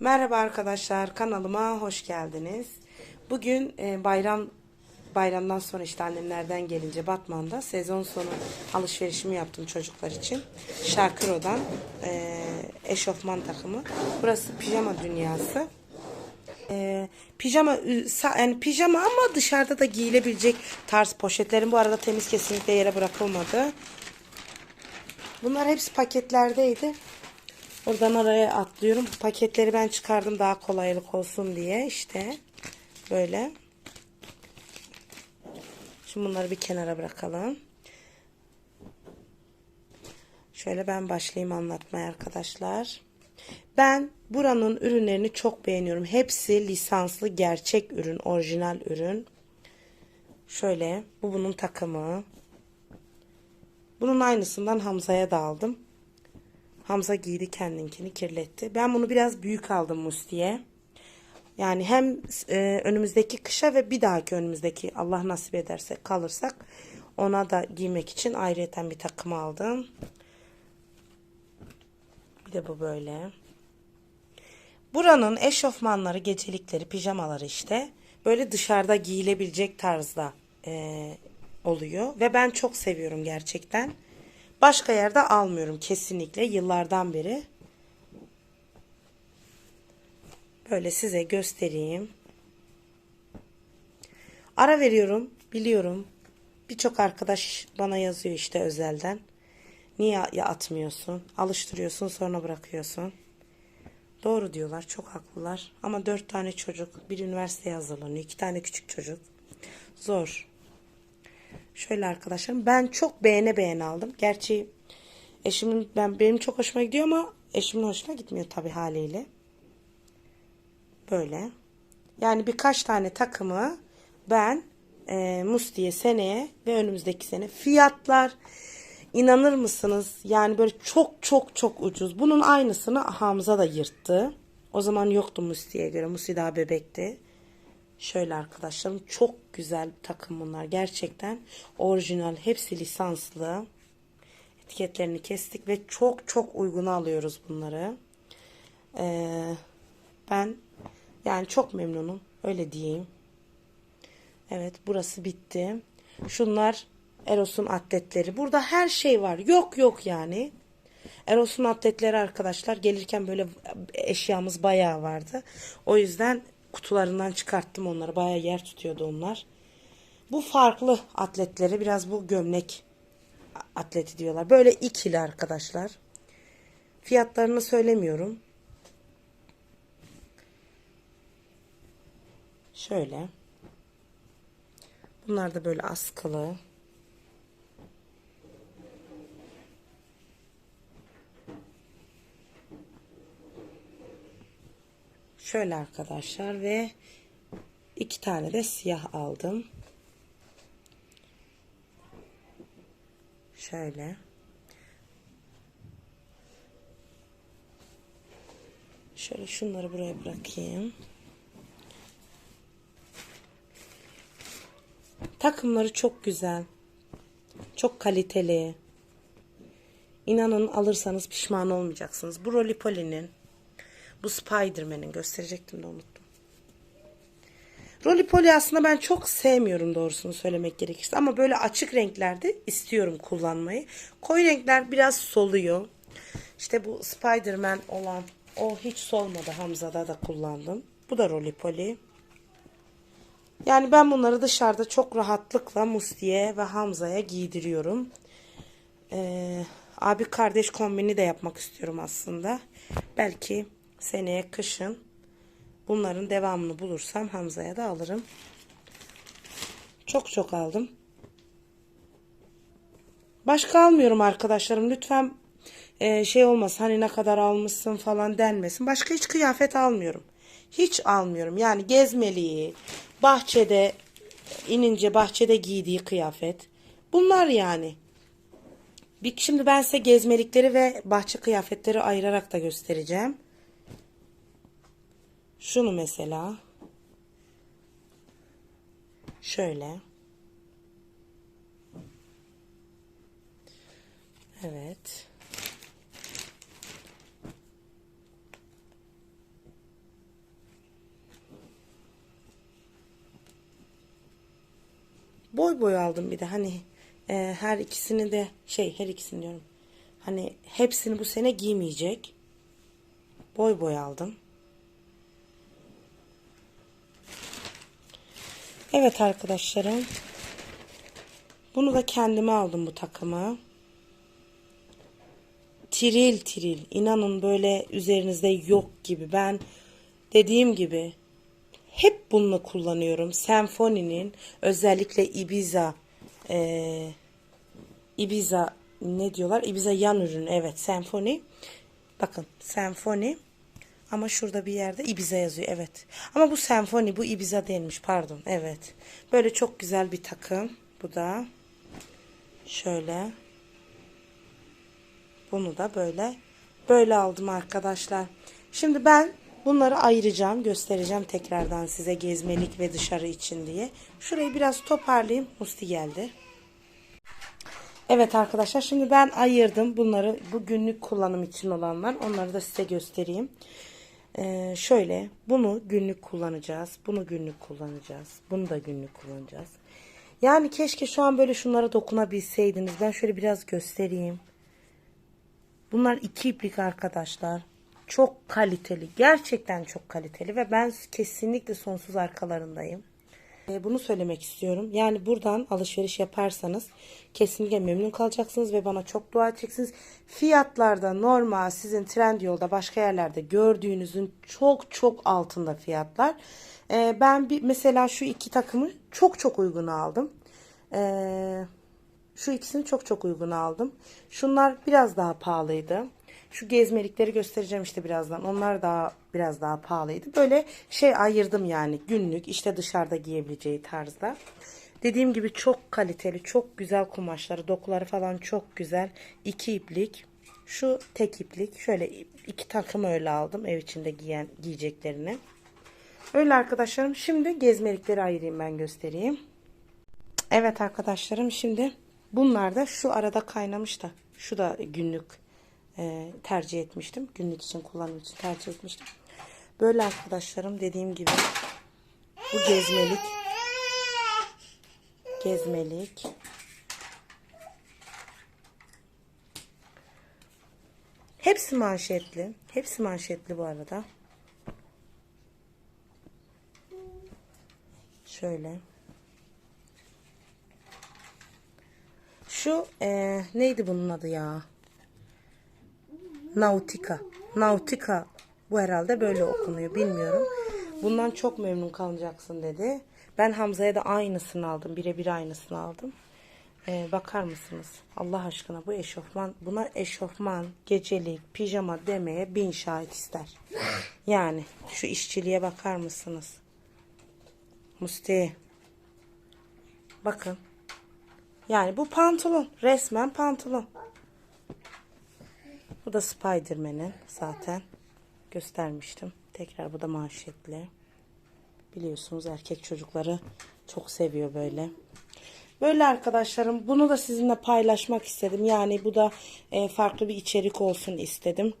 Merhaba arkadaşlar kanalıma hoş geldiniz. Bugün e, bayram bayramdan sonra işte annemlerden gelince Batman'da sezon sonu alışverişimi yaptım çocuklar için. Şarkıro'dan e, eşofman takımı. Burası pijama dünyası. E, pijama yani pijama ama dışarıda da giyilebilecek tarz poşetlerim bu arada temiz kesinlikle yere bırakılmadı. Bunlar hepsi paketlerdeydi. Oradan araya atlıyorum. Paketleri ben çıkardım daha kolaylık olsun diye. işte böyle. Şimdi bunları bir kenara bırakalım. Şöyle ben başlayayım anlatmaya arkadaşlar. Ben buranın ürünlerini çok beğeniyorum. Hepsi lisanslı gerçek ürün, orijinal ürün. Şöyle bu bunun takımı. Bunun aynısından Hamza'ya da aldım. Hamza giydi kendinkini kirletti. Ben bunu biraz büyük aldım Musti'ye. Yani hem e, önümüzdeki kışa ve bir dahaki önümüzdeki Allah nasip ederse kalırsak ona da giymek için ayrıyeten bir takım aldım. Bir de bu böyle. Buranın eşofmanları, gecelikleri, pijamaları işte böyle dışarıda giyilebilecek tarzda e, oluyor. Ve ben çok seviyorum gerçekten. Başka yerde almıyorum kesinlikle yıllardan beri. Böyle size göstereyim. Ara veriyorum biliyorum. Birçok arkadaş bana yazıyor işte özelden. Niye atmıyorsun? Alıştırıyorsun sonra bırakıyorsun. Doğru diyorlar çok haklılar. Ama dört tane çocuk bir üniversiteye hazırlanıyor. iki tane küçük çocuk. Zor. Şöyle arkadaşlarım ben çok beğene beğene aldım. Gerçi eşimin ben benim çok hoşuma gidiyor ama eşimin hoşuna gitmiyor tabii haliyle. Böyle. Yani birkaç tane takımı ben e, Musti'ye seneye ve önümüzdeki sene fiyatlar inanır mısınız? Yani böyle çok çok çok ucuz. Bunun aynısını Hamza da yırttı. O zaman yoktu Musti'ye göre. Musti daha bebekti. Şöyle arkadaşlarım çok güzel bir takım bunlar. Gerçekten orijinal. Hepsi lisanslı. Etiketlerini kestik ve çok çok uyguna alıyoruz bunları. Ee, ben yani çok memnunum. Öyle diyeyim. Evet burası bitti. Şunlar Eros'un atletleri. Burada her şey var. Yok yok yani. Eros'un atletleri arkadaşlar gelirken böyle eşyamız bayağı vardı. O yüzden kutularından çıkarttım onları. Bayağı yer tutuyordu onlar. Bu farklı atletleri biraz bu gömlek atleti diyorlar. Böyle ikili arkadaşlar. Fiyatlarını söylemiyorum. Şöyle. Bunlar da böyle askılı. Şöyle arkadaşlar ve iki tane de siyah aldım. Şöyle. Şöyle şunları buraya bırakayım. Takımları çok güzel. Çok kaliteli. İnanın alırsanız pişman olmayacaksınız. Bu Rollipoli'nin bu Spider-Man'in gösterecektim de unuttum. Rollipoli aslında ben çok sevmiyorum doğrusunu söylemek gerekirse. Ama böyle açık renklerde istiyorum kullanmayı. Koyu renkler biraz soluyor. İşte bu Spider-Man olan o hiç solmadı. Hamza'da da kullandım. Bu da Rollipoli. Yani ben bunları dışarıda çok rahatlıkla Musti'ye ve Hamza'ya giydiriyorum. Ee, abi kardeş kombini de yapmak istiyorum aslında. Belki seneye kışın bunların devamını bulursam Hamza'ya da alırım. Çok çok aldım. Başka almıyorum arkadaşlarım. Lütfen e, şey olmasın hani ne kadar almışsın falan denmesin. Başka hiç kıyafet almıyorum. Hiç almıyorum. Yani gezmeliği, bahçede inince bahçede giydiği kıyafet. Bunlar yani. Bir, şimdi ben size gezmelikleri ve bahçe kıyafetleri ayırarak da göstereceğim. Şunu mesela şöyle Evet. Boy boy aldım bir de hani e, her ikisini de şey her ikisini diyorum. Hani hepsini bu sene giymeyecek. Boy boy aldım. Evet arkadaşlarım. Bunu da kendime aldım bu takımı. Tiril tiril. İnanın böyle üzerinizde yok gibi. Ben dediğim gibi hep bunu kullanıyorum. Senfoni'nin özellikle Ibiza eee Ibiza ne diyorlar? Ibiza yan ürünü. Evet, senfoni. Bakın, senfoni. Ama şurada bir yerde Ibiza yazıyor. Evet. Ama bu senfoni, bu Ibiza değilmiş. Pardon. Evet. Böyle çok güzel bir takım. Bu da. Şöyle. Bunu da böyle. Böyle aldım arkadaşlar. Şimdi ben bunları ayıracağım. Göstereceğim tekrardan size gezmelik ve dışarı için diye. Şurayı biraz toparlayayım. Musti geldi. Evet arkadaşlar şimdi ben ayırdım bunları bu günlük kullanım için olanlar onları da size göstereyim. Ee, şöyle bunu günlük kullanacağız bunu günlük kullanacağız bunu da günlük kullanacağız. Yani keşke şu an böyle şunlara dokunabilseydiniz ben şöyle biraz göstereyim. Bunlar iki iplik arkadaşlar. Çok kaliteli. Gerçekten çok kaliteli ve ben kesinlikle sonsuz arkalarındayım. E, Bunu söylemek istiyorum. Yani buradan alışveriş yaparsanız kesinlikle memnun kalacaksınız ve bana çok dua edeceksiniz. Fiyatlarda normal sizin Trendyol'da başka yerlerde gördüğünüzün çok çok altında fiyatlar. E, Ben bir mesela şu iki takımı çok çok uygun aldım. Eee şu ikisini çok çok uygun aldım. Şunlar biraz daha pahalıydı. Şu gezmelikleri göstereceğim işte birazdan. Onlar daha biraz daha pahalıydı. Böyle şey ayırdım yani günlük işte dışarıda giyebileceği tarzda. Dediğim gibi çok kaliteli, çok güzel kumaşları, dokuları falan çok güzel. İki iplik. Şu tek iplik. Şöyle iki takım öyle aldım ev içinde giyen giyeceklerini. Öyle arkadaşlarım. Şimdi gezmelikleri ayırayım ben göstereyim. Evet arkadaşlarım şimdi bunlar da şu arada kaynamış da şu da günlük e, tercih etmiştim. Günlük için kullanım için tercih etmiştim. Böyle arkadaşlarım dediğim gibi bu gezmelik gezmelik hepsi manşetli. Hepsi manşetli bu arada. Şöyle. Şu e, neydi bunun adı ya? Nautica. Nautica. Bu herhalde böyle okunuyor. Bilmiyorum. Bundan çok memnun kalacaksın dedi. Ben Hamza'ya da aynısını aldım. Birebir aynısını aldım. E, bakar mısınız? Allah aşkına bu eşofman, buna eşofman, gecelik, pijama demeye bin şahit ister. Yani şu işçiliğe bakar mısınız? Musti. Bakın. Yani bu pantolon. Resmen pantolon. Bu da Spiderman'in zaten. Göstermiştim. Tekrar bu da manşetli. Biliyorsunuz erkek çocukları çok seviyor böyle. Böyle arkadaşlarım bunu da sizinle paylaşmak istedim. Yani bu da e, farklı bir içerik olsun istedim.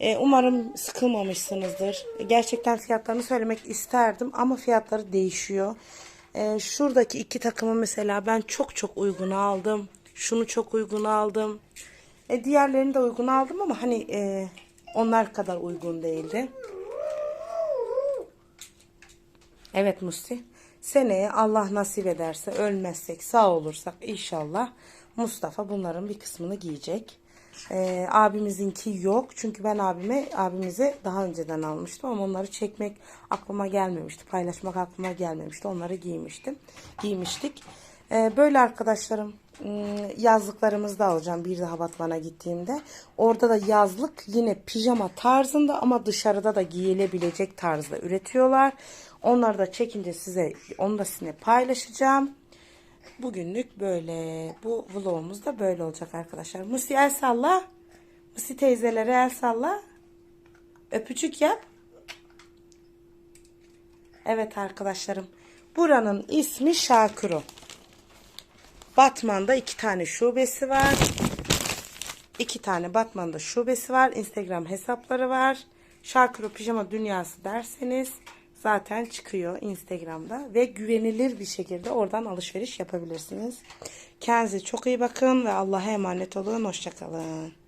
E, umarım sıkılmamışsınızdır. Gerçekten fiyatlarını söylemek isterdim ama fiyatları değişiyor. E, şuradaki iki takımı mesela ben çok çok uygun aldım. Şunu çok uygun aldım. E, diğerlerini de uygun aldım ama hani e, onlar kadar uygun değildi. Evet Musti. Seneye Allah nasip ederse ölmezsek sağ olursak inşallah Mustafa bunların bir kısmını giyecek. Ee, abimizinki yok. Çünkü ben abime abimize daha önceden almıştım ama onları çekmek aklıma gelmemişti. Paylaşmak aklıma gelmemişti. Onları giymiştim. Giymiştik. Ee, böyle arkadaşlarım ım, yazlıklarımızı da alacağım bir daha Batman'a gittiğimde. Orada da yazlık yine pijama tarzında ama dışarıda da giyilebilecek tarzda üretiyorlar. Onları da çekince size onu da sizinle paylaşacağım. Bugünlük böyle. Bu vlogumuz da böyle olacak arkadaşlar. Musi el salla. Musi teyzelere el salla. Öpücük yap. Evet arkadaşlarım. Buranın ismi Şakuro. Batman'da iki tane şubesi var. İki tane Batman'da şubesi var. Instagram hesapları var. Şarkıro Pijama Dünyası derseniz zaten çıkıyor Instagram'da ve güvenilir bir şekilde oradan alışveriş yapabilirsiniz. Kendinize çok iyi bakın ve Allah'a emanet olun. Hoşçakalın.